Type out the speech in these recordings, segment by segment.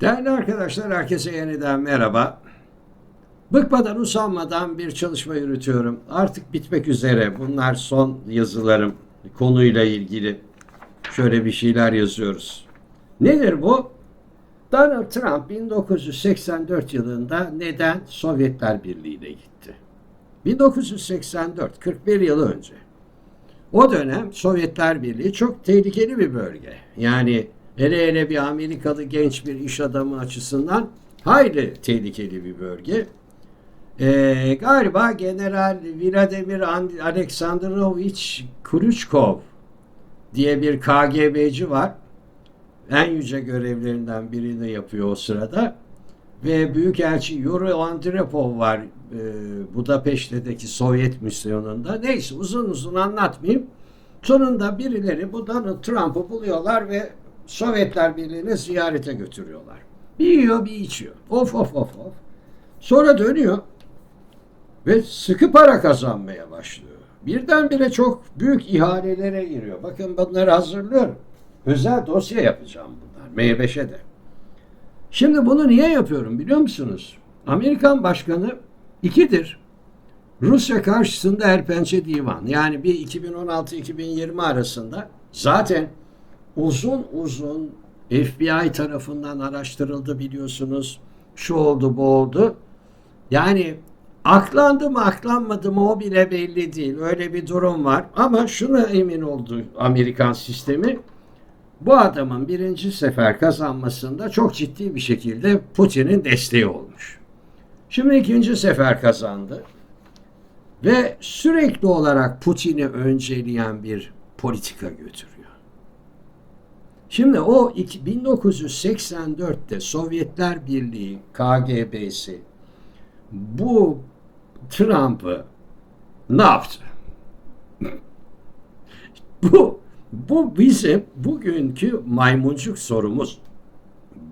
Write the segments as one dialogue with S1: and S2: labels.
S1: Değerli arkadaşlar, herkese yeniden merhaba. Bıkmadan, usanmadan bir çalışma yürütüyorum. Artık bitmek üzere. Bunlar son yazılarım. Konuyla ilgili şöyle bir şeyler yazıyoruz. Nedir bu? Donald Trump 1984 yılında neden Sovyetler Birliği'ne gitti? 1984, 41 yıl önce. O dönem Sovyetler Birliği çok tehlikeli bir bölge. Yani hele hele bir Amerikalı genç bir iş adamı açısından hayli tehlikeli bir bölge. Ee, galiba General Vladimir Alexandrovich Khrushchev diye bir KGB'ci var. En yüce görevlerinden birini yapıyor o sırada. Ve Büyükelçi Yuri Andropov var e, Budapeşte'deki Sovyet misyonunda. Neyse uzun uzun anlatmayayım. Sonunda birileri bu Donald Trump'ı buluyorlar ve Sovyetler Birliği'ne ziyarete götürüyorlar. Bir yiyor bir içiyor. Of of of of. Sonra dönüyor ve sıkı para kazanmaya başlıyor. Birdenbire çok büyük ihalelere giriyor. Bakın bunları hazırlıyorum. Özel dosya yapacağım bunlar. M5'e de. Şimdi bunu niye yapıyorum biliyor musunuz? Amerikan başkanı ikidir. Rusya karşısında Erpençe Divan. Yani bir 2016-2020 arasında zaten uzun uzun FBI tarafından araştırıldı biliyorsunuz. Şu oldu bu oldu. Yani aklandı mı aklanmadı mı o bile belli değil. Öyle bir durum var. Ama şuna emin oldu Amerikan sistemi. Bu adamın birinci sefer kazanmasında çok ciddi bir şekilde Putin'in desteği olmuş. Şimdi ikinci sefer kazandı. Ve sürekli olarak Putin'i önceleyen bir politika götürüyor. Şimdi o 1984'te Sovyetler Birliği KGB'si bu Trump'ı ne yaptı? bu bu bizim bugünkü maymuncuk sorumuz.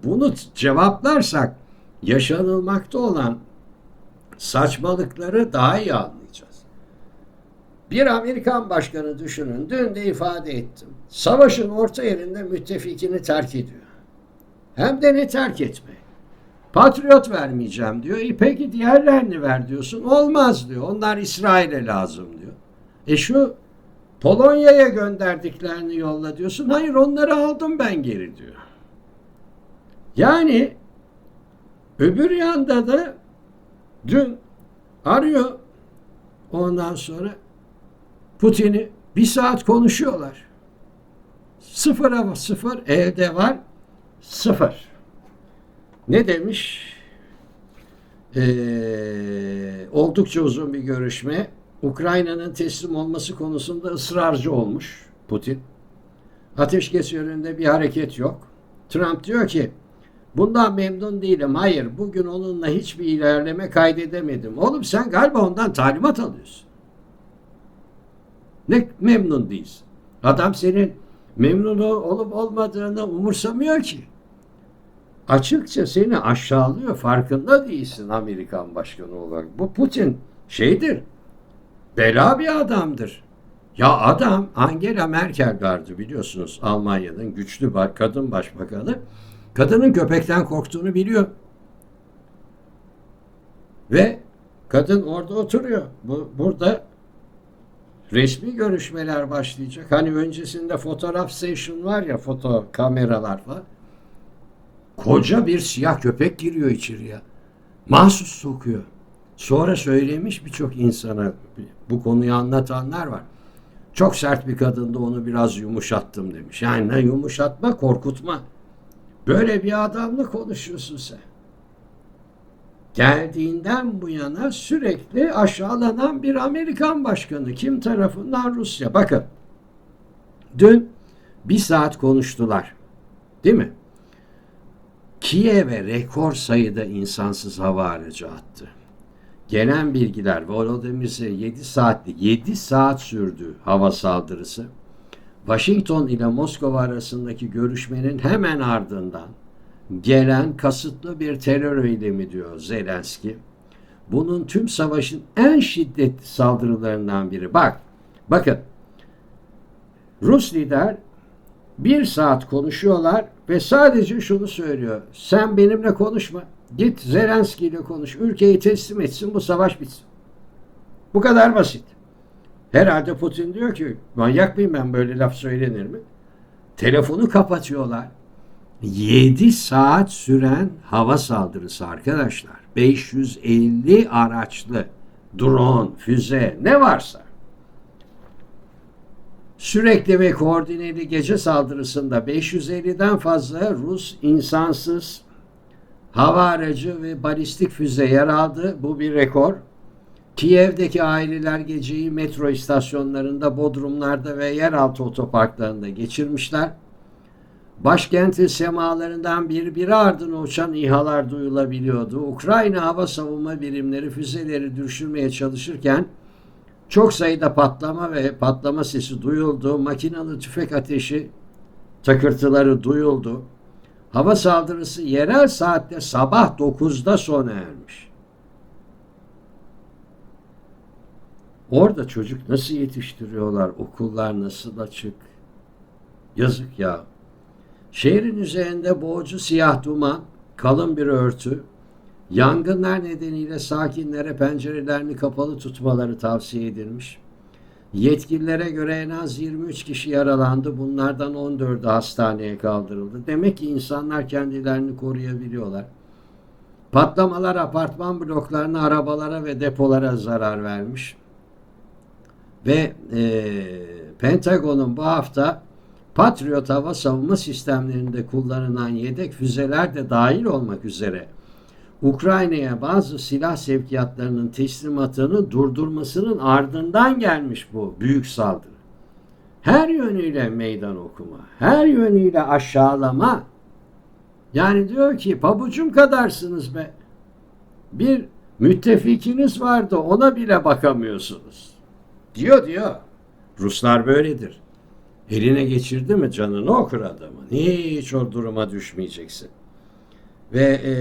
S1: Bunu cevaplarsak yaşanılmakta olan saçmalıkları daha iyi anlayacağız. Bir Amerikan başkanı düşünün. Dün de ifade ettim. Savaşın orta yerinde müttefikini terk ediyor. Hem de ne terk etme. Patriot vermeyeceğim diyor. E peki diğerlerini ver diyorsun. Olmaz diyor. Onlar İsrail'e lazım diyor. E şu Polonya'ya gönderdiklerini yolla diyorsun. Hayır onları aldım ben geri diyor. Yani öbür yanda da dün arıyor ondan sonra Putin'i bir saat konuşuyorlar. Sıfıra sıfır elde var sıfır. Ne demiş? Ee, oldukça uzun bir görüşme. Ukrayna'nın teslim olması konusunda ısrarcı olmuş Putin. Ateşkes yönünde bir hareket yok. Trump diyor ki bundan memnun değilim. Hayır bugün onunla hiçbir ilerleme kaydedemedim. Oğlum sen galiba ondan talimat alıyorsun. Ne memnun değilsin. Adam senin memnun olup olmadığını umursamıyor ki. Açıkça seni aşağılıyor. Farkında değilsin Amerikan başkanı olarak. Bu Putin şeydir. Bela bir adamdır. Ya adam Angela Merkel gardı biliyorsunuz Almanya'nın güçlü kadın başbakanı. Kadının köpekten korktuğunu biliyor. Ve kadın orada oturuyor. Bu, burada resmi görüşmeler başlayacak. Hani öncesinde fotoğraf session var ya foto kameralar. Koca bir siyah köpek giriyor içeriye. Mahsus sokuyor. Sonra söylemiş birçok insana bu konuyu anlatanlar var. Çok sert bir kadında onu biraz yumuşattım demiş. Yani ne yumuşatma korkutma. Böyle bir adamla konuşuyorsun sen. Geldiğinden bu yana sürekli aşağılanan bir Amerikan başkanı. Kim tarafından? Rusya. Bakın. Dün bir saat konuştular. Değil mi? Kiev'e rekor sayıda insansız hava aracı attı. Gelen bilgiler Volodymyr'e 7 saatlik 7 saat sürdü hava saldırısı. Washington ile Moskova arasındaki görüşmenin hemen ardından gelen kasıtlı bir terör eylemi diyor Zelenski. Bunun tüm savaşın en şiddetli saldırılarından biri. Bak, bakın Rus lider bir saat konuşuyorlar ve sadece şunu söylüyor. Sen benimle konuşma. Git Zelenski ile konuş. Ülkeyi teslim etsin bu savaş bitsin. Bu kadar basit. Herhalde Putin diyor ki manyak mıyım ben böyle laf söylenir mi? Telefonu kapatıyorlar. 7 saat süren hava saldırısı arkadaşlar. 550 araçlı drone, füze ne varsa. Sürekli ve koordineli gece saldırısında 550'den fazla Rus insansız hava aracı ve balistik füze yer aldı. Bu bir rekor. Kiev'deki aileler geceyi metro istasyonlarında, bodrumlarda ve yeraltı otoparklarında geçirmişler. Başkentin semalarından birbiri ardına uçan İHA'lar duyulabiliyordu. Ukrayna hava savunma birimleri füzeleri düşürmeye çalışırken çok sayıda patlama ve patlama sesi duyuldu. Makinalı tüfek ateşi takırtıları duyuldu. Hava saldırısı yerel saatte sabah 9'da sona ermiş. Orada çocuk nasıl yetiştiriyorlar? Okullar nasıl açık? Yazık ya. Şehrin üzerinde boğucu siyah duman, kalın bir örtü, yangınlar nedeniyle sakinlere pencerelerini kapalı tutmaları tavsiye edilmiş. Yetkililere göre en az 23 kişi yaralandı. Bunlardan 14'ü hastaneye kaldırıldı. Demek ki insanlar kendilerini koruyabiliyorlar. Patlamalar apartman bloklarına, arabalara ve depolara zarar vermiş. Ve e, Pentagon'un bu hafta Patriot hava savunma sistemlerinde kullanılan yedek füzeler de dahil olmak üzere Ukrayna'ya bazı silah sevkiyatlarının teslimatını durdurmasının ardından gelmiş bu büyük saldırı. Her yönüyle meydan okuma, her yönüyle aşağılama. Yani diyor ki pabucum kadarsınız be. Bir müttefikiniz vardı ona bile bakamıyorsunuz. Diyor diyor. Ruslar böyledir. Eline geçirdi mi canını okur adamın. Hiç o duruma düşmeyeceksin. Ve e,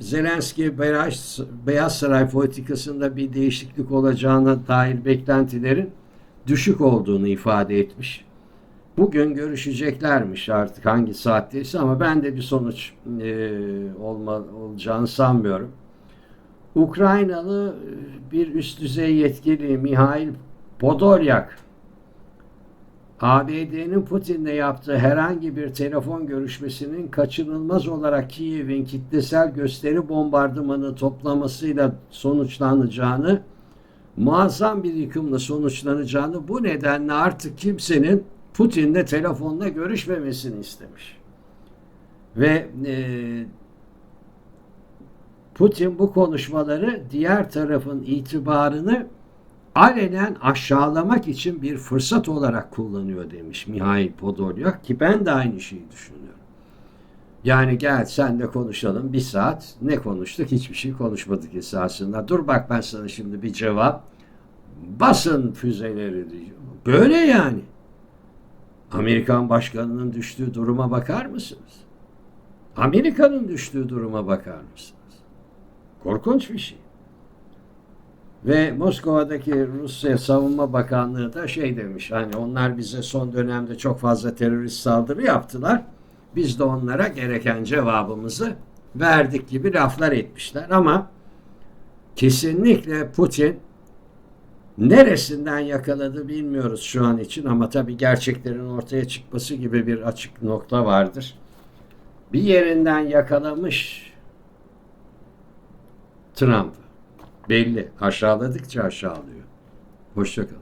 S1: Zelenski Beyaz, Beyaz Saray politikasında bir değişiklik olacağına dair beklentilerin düşük olduğunu ifade etmiş. Bugün görüşeceklermiş artık hangi saatteyse ama ben de bir sonuç e, olma, olacağını sanmıyorum. Ukraynalı bir üst düzey yetkili Mihail Podolyak ABD'nin Putin'le yaptığı herhangi bir telefon görüşmesinin kaçınılmaz olarak Kiev'in kitlesel gösteri bombardımanı toplamasıyla sonuçlanacağını, muazzam bir yıkımla sonuçlanacağını bu nedenle artık kimsenin Putin'le telefonla görüşmemesini istemiş. Ve e, Putin bu konuşmaları diğer tarafın itibarını alenen aşağılamak için bir fırsat olarak kullanıyor demiş Mihail Podolyak ki ben de aynı şeyi düşünüyorum. Yani gel sen de konuşalım bir saat ne konuştuk hiçbir şey konuşmadık esasında. Dur bak ben sana şimdi bir cevap basın füzeleri diyor. Böyle yani. Amerikan başkanının düştüğü duruma bakar mısınız? Amerika'nın düştüğü duruma bakar mısınız? Korkunç bir şey. Ve Moskova'daki Rusya Savunma Bakanlığı da şey demiş hani onlar bize son dönemde çok fazla terörist saldırı yaptılar. Biz de onlara gereken cevabımızı verdik gibi laflar etmişler ama kesinlikle Putin neresinden yakaladı bilmiyoruz şu an için ama tabii gerçeklerin ortaya çıkması gibi bir açık nokta vardır. Bir yerinden yakalamış Trump. Belli. Aşağıladıkça aşağılıyor. Hoşçakalın.